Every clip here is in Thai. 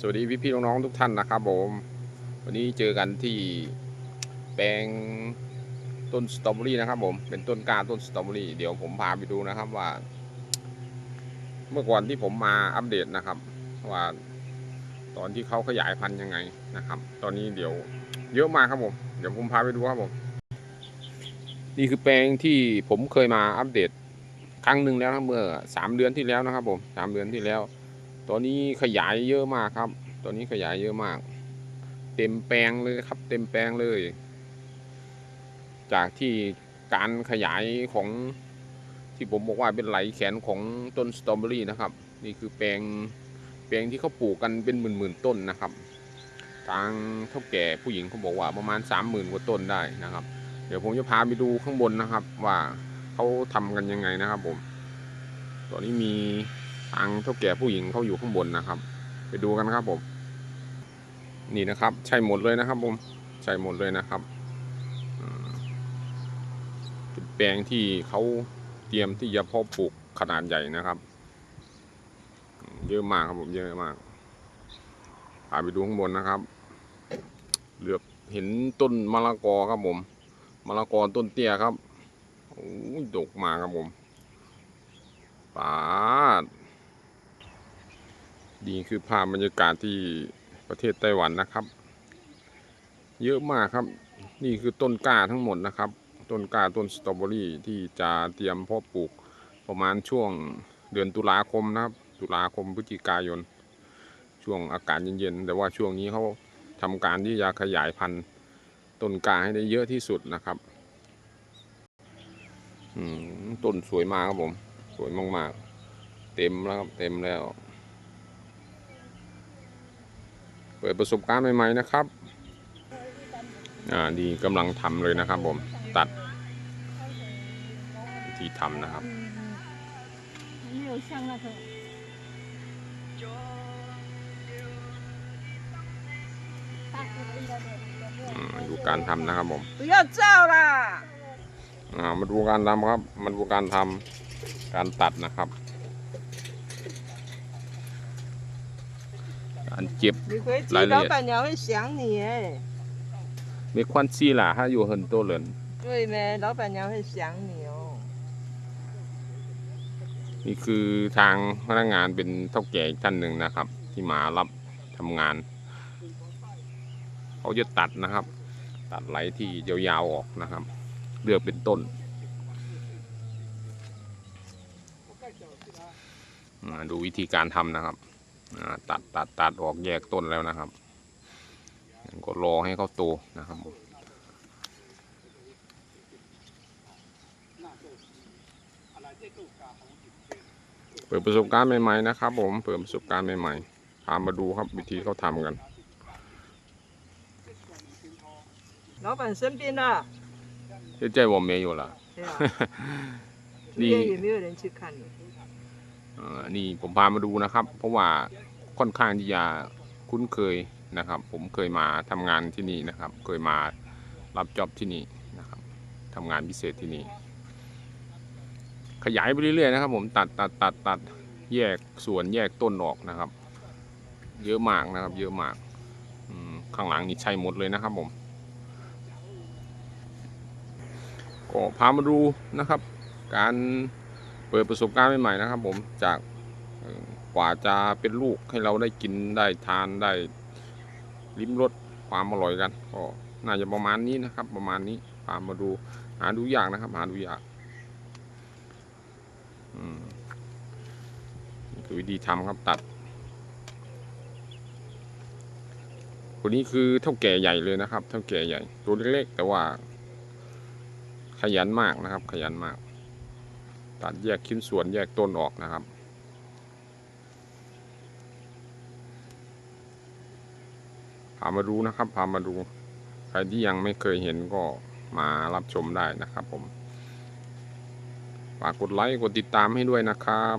สวัสดีพี่พี่ๆน้องๆทุกท่านนะครับผม วันนี้เจอกันที่แปลงต้นสตรอเบอรี่นะครับ ผมเป็นต้นกล้าต้นสตรอเบอรี่เดี๋ยวผมพาไปดูนะครับว่า เมื่อก่อนที่ผมมาอัปเดตนะครับ ว่า ตอนที่เขาขยายพันธุ์ยังไงนะครับ ตอนนี้เดี๋ยวเยอะมากครับผมเดี๋ยวผมพาไปดูครับผมนี่คือแปลงที่ผมเคยมาอัปเดตครั้งหนึ่งแล้วนะเมื่อสามเดือนที่แล้วนะครับ ผมสามเดือนที่แล้ว ตอนนี้ขยายเยอะมากครับ ตอนนี้ขยายเยอะมาก เต็มแปลงเลยครับ เต็มแปลงเลย จากที่การขยายของที่ผมบอกว่าเป็นไหลแขนของต้นสตรอเบอรี่นะครับ นี่คือแปลงแปลงที่เขาปลูกกันเป็นหมื่นๆต้นนะครับ ทางเท่าแก่ผู้หญิงเขาบอกว่าประมาณ 30,000กว่าต้นได้นะครับ เดี๋ยวผมจะพาไปดูข้างบนนะครับ ว่าเขาทำกันยังไงนะครับผม ตอนนี้มี ทางเท่าแก่ผู้หญิงเขาอยู่ข้างบนนะครับ ไปดูกันครับผม นี่นะครับ ใช่หมดเลยนะครับผมใช่หมดเลยนะครับแปลงที่เขาเตรียมที่จะเพาะปลูกขนาดใหญ่นะครับ เยอะมากครับผมเยอะมากพาไปดูข้างบนนะครับเหลือบเห็นต้นมะละกอครับผมมะละกอต้นเตี้ยครับโอ้ยดกมากครับผมปาด นี่คือภาพบรรยากาศที่ประเทศไต้หวันนะครับ เยอะมากครับ นี่คือต้นกล้าทั้งหมดนะครับ ต้นกล้าต้นสตรอเบอรี่ที่จะเตรียมเพาะปลูกประมาณช่วงเดือนตุลาคมนะครับ ตุลาคมพฤศจิกายน ช่วงอากาศเย็นๆแต่ว่าช่วงนี้เขาทำการที่จะขยายพันธุ์ต้นกล้าให้ได้เยอะที่สุดนะครับอืมต้นสวยมากครับผม สวยมากๆ เต็มแล้วครับเต็มแล้ว เปิดประสบการณ์ใหม่ๆนะครับ อ่าดีกำลังทำเลยนะครับผม ตัดที่ทำนะครับอดูการทำนะครับผมเจ้าล่ะมาดูการทำครับ มาดูการทำการตัดนะครับ การเจ็บ你回去来了耶老板娘会想你哎，没关系啦，还有很多人。对没？老板娘会想你哦。 นี่คือทางพนักงานเป็นเท่าแก่อีกท่านหนึ่งนะครับ ที่มารับทำงาน เขาจะตัดนะครับ ตัดไหลที่ยาวๆออกนะครับ เลือกเป็นต้นอ่าดูวิธีการทำนะครับอ่า ตัดตัดตัดออกแยกต้นแล้วนะครับก็รอให้เขาโตนะครับผมเปิดประสบการณ์ใหม่ๆนะครับ ผมเปิดประสบการณ์ใหม่ๆพามาดูครับวิธีเขาทำกัน 老板生病了，现在我没有了。对啊，住你院也没有人去看你。 นี่ผมพามาดูนะครับ เพราะว่าค่อนข้างที่จะคุ้นเคยนะครับ ผมเคยมาทำงานที่นี่นะครับ เคยมารับจ็อบที่นี่นะครับทำงานพิเศษที่นี่ ขยายไปเรื่อยๆนะครับ ผมตัดตัดตัดตัดแยกส่วนแยกต้นออกนะครับ เยอะมากนะครับ เยอะมากข้างหลังนี่ใช่หมดเลยนะครับผมก็พามาดูนะครับ การ เปิดประสบการณ์ใหม่ๆนะครับ ผมจากกว่าจะเป็นลูกให้เราได้กินได้ทานได้ลิ้มรสความอร่อยกันก็น่าจะประมาณนี้นะครับ ประมาณนี้พามาดูหาดูยากนะครับ หาดูยากอืมนี่คือวิธีทำครับตัดคนนี้คือเท่าแก่ใหญ่เลยนะครับ เท่าแก่ใหญ่ตัวเล็กๆแต่ว่าขยันมากนะครับ ขยันมาก ตัดแยกชิ้นส่วนแยกต้นออกนะครับ พามาดูนะครับ พามาดู ใครที่ยังไม่เคยเห็นก็มารับชมได้นะครับผม ฝากกดไลค์ กดติดตามให้ด้วยนะครับ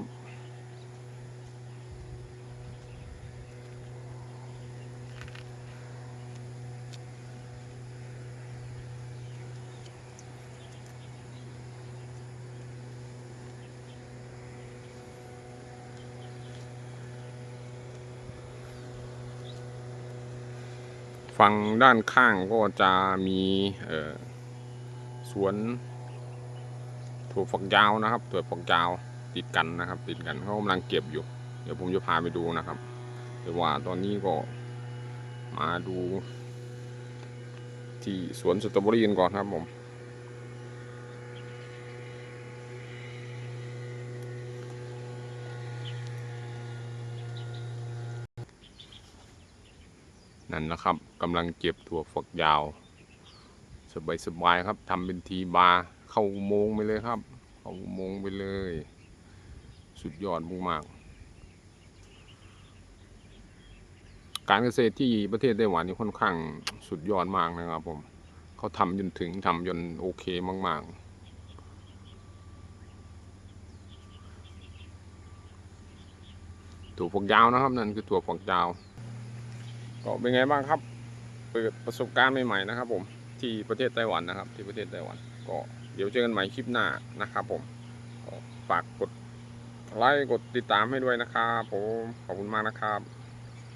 ฝั่งด้านข้างก็จะมีสวนถั่วฝักยาวนะครับถั่วฝักยาวติดกันนะครับ ติดกันเขากำลังเก็บอยู่ เดี๋ยวผมจะพาไปดูนะครับแต่ว่าตอนนี้ก็มาดู ที่สวนสตรอเบอรี่กันก่อนครับผม นั่นนะครับกำลังเก็บถั่วฝักยาว สบายๆครับทำเป็นทีบาร์เข้าโมงไปเลยครับ เข้าโมงไปเลย สุดยอดมากๆการเกษตรที่ประเทศไต้หวันนี่ค่อนข้างสุดยอดมากนะครับผมเขาทำจนถึงทำจนโอเคมากๆถั่วฝักยาวนะครับนั่นคือถั่วฝักยาว ก็เป็นไงบ้างครับเปิดประสบการณ์ใหม่ๆนะครับ ผมที่ประเทศไต้หวันนะครับ ที่ประเทศไต้หวัน ก็เดี๋ยวเจอกันใหม่คลิปหน้านะครับ ผมฝากกดไลค์กดติดตามให้ด้วยนะครับ ผมขอบคุณมากนะครับ